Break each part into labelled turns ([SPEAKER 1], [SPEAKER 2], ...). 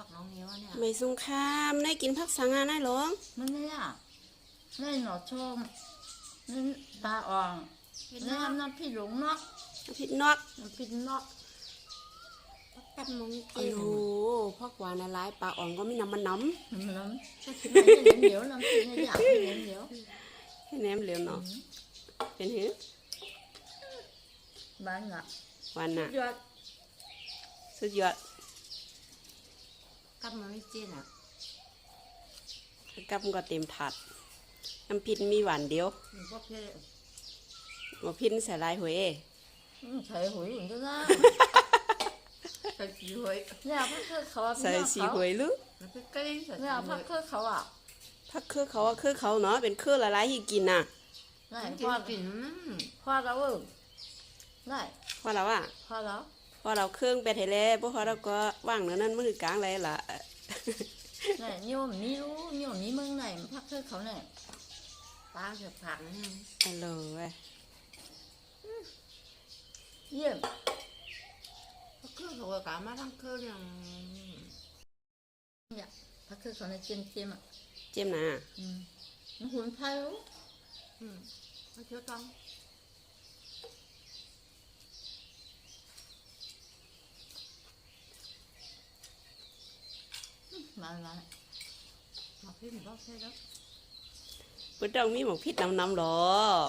[SPEAKER 1] ผักน้องนิ้วอะเนี่ย
[SPEAKER 2] ไม่สงครามได้กินผักสังงานได้หรอ
[SPEAKER 3] มันเนี่ยนี่หนอชมนี่ตาอ่องนี่น้ำพริกหลงนอก
[SPEAKER 2] พิษนอก
[SPEAKER 3] น้ำพริกนอก
[SPEAKER 1] กับน้อง
[SPEAKER 2] โอ้
[SPEAKER 1] เจ๊
[SPEAKER 2] โหพอกหวานอะไรปลาอ่อนก็มีน้ำมันน้
[SPEAKER 3] มันน้ำไม่เหนียวน้ำพริกเนี่ยอยากให้เหนียวเหนียวำ
[SPEAKER 2] ให้แหนมเหลวเนาะเป็นหือ
[SPEAKER 3] บ้านอะ
[SPEAKER 2] หวานน่ะ
[SPEAKER 3] ยอด
[SPEAKER 2] สุดยอด
[SPEAKER 1] กับน้องเจ๊น่ะ
[SPEAKER 2] กับมันก็เต็มถาดน้ำพริกมีหวานเดียว
[SPEAKER 1] มันก็เพ่
[SPEAKER 2] หมอพินใส่ลายหวยเอ้
[SPEAKER 3] ใส่หุยเหมือนกันนะ
[SPEAKER 1] ใส่สีหวย
[SPEAKER 3] เนี่ยพักคือเขา
[SPEAKER 2] ใส่สีหวยลึก
[SPEAKER 1] แล้วก็เก้งใส่สี
[SPEAKER 3] เนี่ย
[SPEAKER 1] ห
[SPEAKER 3] พั
[SPEAKER 1] ว
[SPEAKER 3] ก
[SPEAKER 1] ย
[SPEAKER 3] คือเขาอะ
[SPEAKER 2] พักคือเขาว่าคือเขาเนาะเป็นคือละลายที่กินน่ะ
[SPEAKER 3] ได้
[SPEAKER 1] กิ
[SPEAKER 3] พ่อน
[SPEAKER 1] กิน
[SPEAKER 3] พ่อเราเออได้
[SPEAKER 2] พอเราอะ
[SPEAKER 3] พ่อเรา
[SPEAKER 2] พอเราเครื่องไปเทเลพวกเขาเราก็ว่างเนื้อนั้นมือกลางเลยล่ะ
[SPEAKER 3] เนี่ยโยมนี่รู้โยมนี่มึงไหนพักคือเขาเนี่ย
[SPEAKER 1] ปลาเสือผักนี่
[SPEAKER 2] ฮัลโหลเว้ย
[SPEAKER 3] เยี่ยม
[SPEAKER 1] ก็คือเขาก็กามาทั้งคืนอย่าง
[SPEAKER 3] เนี่ยพักคือเขาในเจียมเจียมอะ
[SPEAKER 2] เจ็มนะ
[SPEAKER 3] อืมมันหุ่นไพ่รู้
[SPEAKER 1] อืมมาเชื่อต้อง
[SPEAKER 3] มามา
[SPEAKER 1] มาพี่หนูก็ใช่แล้ว
[SPEAKER 2] ปุ้ต้องมีหมกพิษน้ำๆหรอ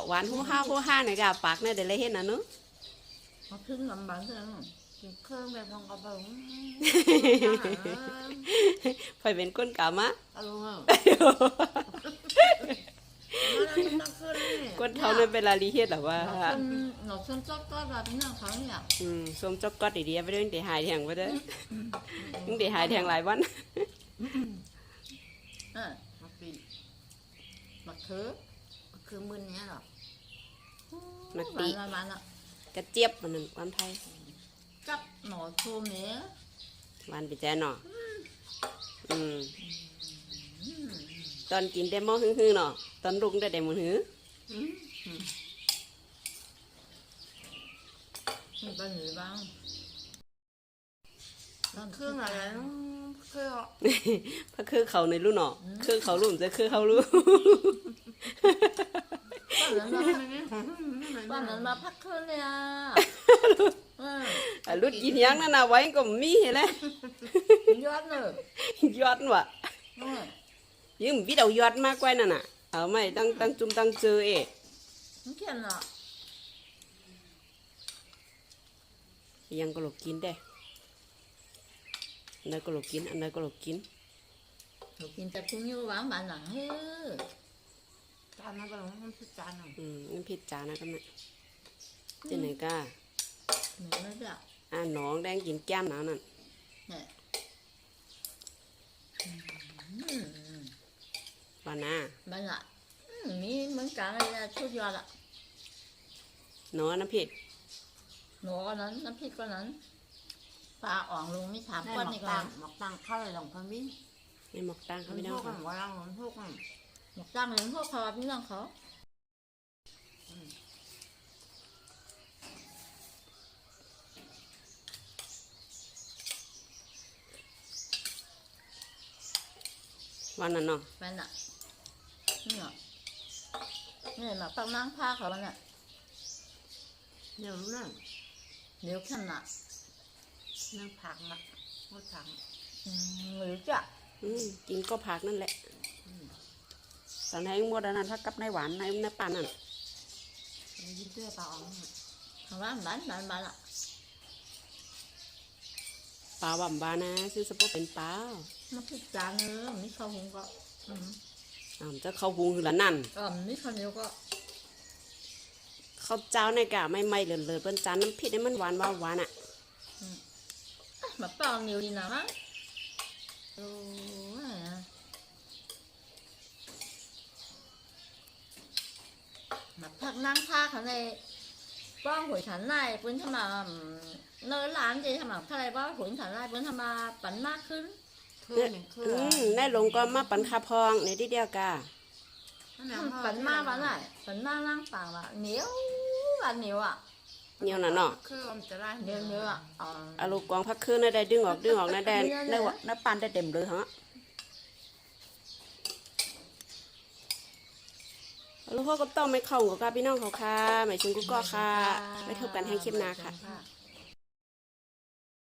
[SPEAKER 2] หวานหัวห้าหัวห้าในกาปากเนี่ยเดี๋ยวเลยเห็นนะเนาะ
[SPEAKER 3] มาพึ่งลำบากเถอะ
[SPEAKER 1] กินเครื่องแบบทองกระเป๋า
[SPEAKER 2] ไปเป็นก้นกามะ
[SPEAKER 1] อารมณ์คนนี่
[SPEAKER 2] ก้นเท่านั้นเป็นลาลีเฮ็ดหรอวะ
[SPEAKER 3] หนอชนหนอชนจอดก็แบบนี้เขาเนี่ย
[SPEAKER 2] อืมสวมจ๊อกกอดดีๆไปด้วยเดี๋ยวหายแทงไปด้วยเดี๋ยวหายแทงหลายวัน
[SPEAKER 3] เออ
[SPEAKER 1] มาปี
[SPEAKER 3] มาคือ
[SPEAKER 1] คือมึนเนี้ยหรอ
[SPEAKER 2] นัก
[SPEAKER 3] มา
[SPEAKER 2] ตี
[SPEAKER 3] ละมาละ
[SPEAKER 2] กระเจี๊ยบมันนั่นความไทย
[SPEAKER 3] จับหนอโชว์เนี้ย
[SPEAKER 2] หวานไปแจ้เนาะอืม ตอนกินได้หม้อหึ่งๆเนาะตอนลุงได้แต่หมือหือ
[SPEAKER 3] มีปัญหาบ้าง
[SPEAKER 1] เครื่องอะไรเครื่อง
[SPEAKER 2] พระคือเขาในรุ่นเนาะคือเขารุ่นจะคือเขารู้
[SPEAKER 3] บ้านนั้นมาบ้านนั้นมาพักคืนเลยอะเออ
[SPEAKER 2] อะรุ่นกินยังนั่นน่ะไว้ก็มีเห็นไหม
[SPEAKER 3] ยอดเลย
[SPEAKER 2] ยอดว่ะ
[SPEAKER 3] เออ
[SPEAKER 2] ยืมวิดเอายอดมากกว่านั่นน่ะเอาไม่ตั้งตั้งจุ่มตั้งเจอเอ๊ะ
[SPEAKER 3] มันเขียนอะ
[SPEAKER 2] ยังก็หลบกินได้ อันใดก็หลบกิน อันใดก็หลบกิน
[SPEAKER 3] หนูกินแต่พุงยูหวานบานหลังเฮ้อ
[SPEAKER 1] จานนั้นก็ลงมันคือจานหนึ่ง
[SPEAKER 2] อืมมันผิดจานะกันนะเจะไหนกล้า
[SPEAKER 3] เหมือนไม่ได้
[SPEAKER 2] อ่าน้องแดงกินแก้มหนาวนั่น
[SPEAKER 3] เนี่ย
[SPEAKER 2] ว่านะ
[SPEAKER 3] บ้านละอืมมีเหมือนกันเลยนะชุดยอดอะ
[SPEAKER 2] เนาะน้ำผิด
[SPEAKER 3] หนูก็นั้นน้ำพริกก็นั้น ปลาอ่องลุงไม่ถาม
[SPEAKER 1] ได้
[SPEAKER 3] ก้อน
[SPEAKER 1] หม
[SPEAKER 3] นี่
[SPEAKER 1] ก
[SPEAKER 3] ก่อ
[SPEAKER 1] ตั
[SPEAKER 3] น
[SPEAKER 1] งหมกตังเข้าเลยหลงพมิ้น
[SPEAKER 2] ในหมอกตั้งเขา
[SPEAKER 1] มัน
[SPEAKER 2] ไม่ได้
[SPEAKER 1] ทุก
[SPEAKER 2] ค่ะ
[SPEAKER 1] ข์ว่าเราทุกข์
[SPEAKER 3] หมกตั้งเลยพวกเขาพี่น้องเขา
[SPEAKER 2] วันนั้นเนาะ
[SPEAKER 3] แม่นอะนี่เหรอนี่มาปักนั่งผ้าเขามันอะ
[SPEAKER 1] เดี๋ยวนั่น
[SPEAKER 3] เดี๋ยวขันอะ
[SPEAKER 1] นั่งผักมาพูดผัก
[SPEAKER 3] อืมหรือจะ
[SPEAKER 2] อืมกินก็ผักนั่นแหละตอนนี้หมดอันนั้นพักกับในหวานในในป่านนั่น
[SPEAKER 1] ยิ้มเตื้อปลาอ๋อง
[SPEAKER 3] ทางร้านบ้านบ้านบ้านอะ
[SPEAKER 2] ปลาหว่ำบานะซื้อสปอเป็นปลา
[SPEAKER 3] น้ำพริกจานเนอะมีข้าวหุงก็อืม
[SPEAKER 2] อ่าจะเข้าหุงคือละนั่น
[SPEAKER 3] อ่ามีข้าวเหนียวก็
[SPEAKER 2] ข้าวเจ้าในกะไม่ไม่เลยเลยเป็นจานน้ำพริกให้มันหวานว่าหวานอะ
[SPEAKER 3] มาเปล่าเหนียวดีนะมั้งโอ้ยมาพักนั่งผ้าเขาในบ้านหวยฉันในปืนทำมาเนื้อร้านจีทำมาใครบ้านหวยฉันในปืนทำมาปั่นมากขึ้น
[SPEAKER 1] เครื่องหนึ่งเครื่
[SPEAKER 2] อื
[SPEAKER 1] อง
[SPEAKER 2] มได้ลงก็มาปันคาพองในที่เดียวกะ
[SPEAKER 3] ปั่นมากวันไหนปั่นมากนั่งป่างละเหนียววันเหนียวอะ
[SPEAKER 1] ป
[SPEAKER 2] เหนียวน่ะเนาะ
[SPEAKER 1] คืออมจะได้
[SPEAKER 3] nhiều nhiều ạ ờ
[SPEAKER 2] เอาลูกกองพักคืนน่ะได้ดึงออกดึงออกนะได้ได้วะน้าปานได้เต็มเลยฮะลูกพ่อก็ต้องไม่เข้ากับพี่น้องเขาค่ะหมายถึงกูก็ค่ะไม่เท่ากันให้คลิปหนาค่ะ
[SPEAKER 3] ค่ะ